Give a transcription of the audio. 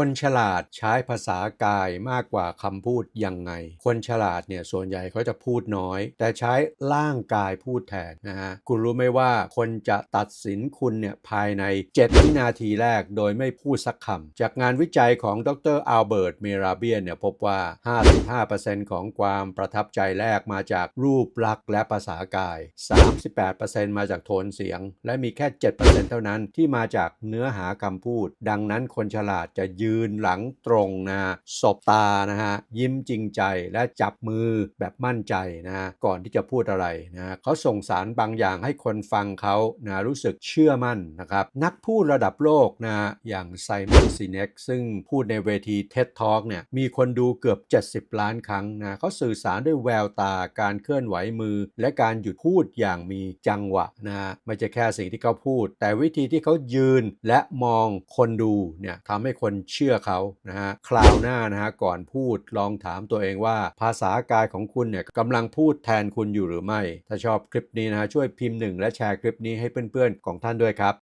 คนฉลาดใช้ภาษากายมากกว่าคำพูดยังไง คนฉลาดเนี่ยส่วนใหญ่เขาจะพูดน้อย แต่ใช้ร่างกายพูดแทนนะฮะคุณรู้ไหมว่าคนจะตัดสินคุณเนี่ยภายใน 7 วินาทีแรกโดยไม่พูดสักคำจากงานวิจัยของดรอัลเบิร์ตเมราเบียนเนี่ยพบว่า 55%ของความประทับใจแรกมาจากรูปลักษณ์และภาษากาย 38%มาจากโทนเสียง และมีแค่ 7%เท่านั้นที่มาจากเนื้อหาคำพูด ดังนั้นคนฉลาดจะยืืนหลังตรงนะสบตานะฮะยิ้มจริงใจและจับมือแบบมั่นใจนะก่อนที่จะพูดอะไรนะเขาส่งสารบางอย่างให้คนฟังเขานะรู้สึกเชื่อมั่นนะครับนักพูดระดับโลกนะอย่างไซมอนซีเน็กซึ่งพูดในเวที TED Talk เนี่ยมีคนดูเกือบ 70 ล้านครั้งนะเขาสื่อสารด้วยแววตาการเคลื่อนไหวมือ และการหยุดพูดอย่างมีจังหวะนะฮะไม่ใช่แค่สิ่งที่เขาพูด แต่วิธีที่เขายืนและมองคนดูเนี่ยทำให้คนเชื่อเขานะฮะคราวหน้านะฮะก่อนพูดลองถามตัวเองว่า ภาษากายของคุณเนี่ยกำลังพูดแทนคุณอยู่หรือไม่ ถ้าชอบคลิปนี้นะฮะช่วยพิมพ์หนึ่งและแชร์คลิปนี้ให้เพื่อนๆของท่านด้วยครับ